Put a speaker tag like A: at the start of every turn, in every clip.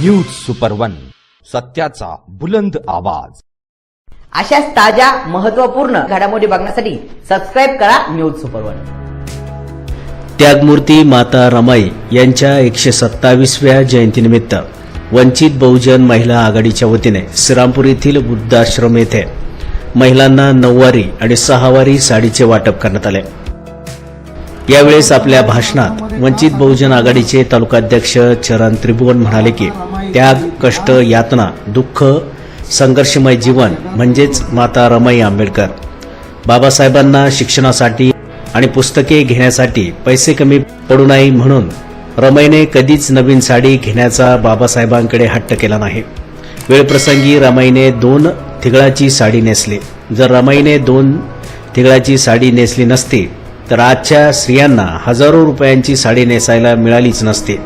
A: News super one सत्याचा बुलंद आवाज.
B: अशाच ताज्या महत्त्वपूर्ण घडामोडी बघण्यासाठी सबस्क्राईब करा न्यूज सुपर वन
C: त्यागमूर्ती माता रमाई यांच्या एकशे सत्तावीसव्या जयंतीनिमित्त वंचित बहुजन महिला आघाडीच्या वतीने श्रीरामपूर येथील वृद्धाश्रम येथे महिलांना नऊवारी आणि सहावारी साडीचे वाटप करण्यात आले. यावेळेस आपल्या भाषणात वंचित बहुजन आघाडीचे तालुकाध्यक्ष चरण त्रिभुवन म्हणाले की त्याग कष्ट यातना दुःख संघर्षमय जीवन म्हणजेच माता रमाई आंबेडकर. बाबासाहेबांना शिक्षणासाठी आणि पुस्तके घेण्यासाठी पैसे कमी पडू नये म्हणून रमाईने कधीच नवीन साडी घेण्याचा बाबासाहेबांकडे हट्ट केला नाही. वेळप्रसंगी रमाईने दोन थिगळाची साडी नेसली. जर रमाईने दोन थिगळाची साडी नेसली नसती तर आजच्या स्त्रियांना हजारो रुपयांची साडी नेसायला मिळालीच नसती.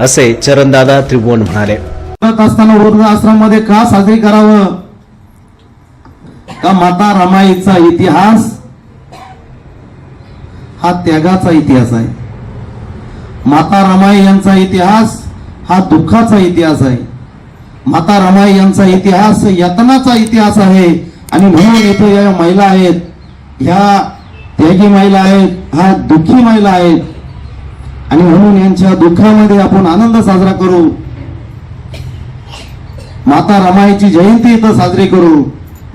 C: असे चरणदादा त्रिभुवन म्हणाले.
D: करत असताना वृद्ध आश्रममध्ये का साजरी करावं? का माता रमाईचा इतिहास हा त्यागाचा इतिहास आहे? माता रमाई यांचा इतिहास हा दुःखाचा इतिहास आहे. माता रमाई यांचा इतिहास यतनाचा इतिहास आहे. आणि म्हणून इथे या महिला आहेत. ह्या त्यागी महिला आहेत ह्या दुःखी महिला आहेत. आणि म्हणून यांच्या दुःखामध्ये आपण आनंद साजरा करू. माता रमाईची जयंती इथं साजरी करू.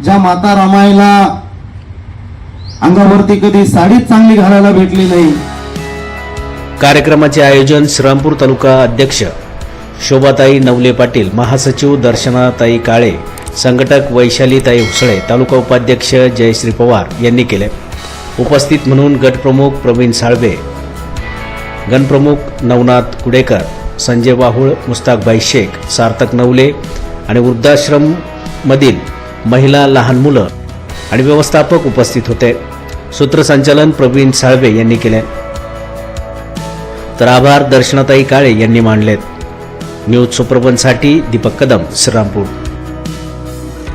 D: ज्या माता रमाईला अंगावरती कधी साडीच चांगली घालायला भेटली नाही.
C: कार्यक्रमाचे आयोजन श्रीरामपूर तालुका अध्यक्ष शोभाताई नवले पाटील महासचिव दर्शनाताई काळे संघटक वैशालीताई उसळे तालुका उपाध्यक्ष जयश्री पवार यांनी केले. उपस्थित म्हणून गटप्रमुख प्रवीण साळवे गणप्रमुख नवनाथ कुडेकर संजय वाहुळ मुस्ताकबाई शेख सार्थक नवले आणि वृद्धाश्रममधील महिला लहान मुलं आणि व्यवस्थापक उपस्थित होते. सूत्रसंचालन प्रवीण साळवे यांनी केले. तर आभार दर्शनाताई काळे यांनी मांडलेत. न्यूज सुप्रबनसाठी दीपक कदम श्रीरामपूर.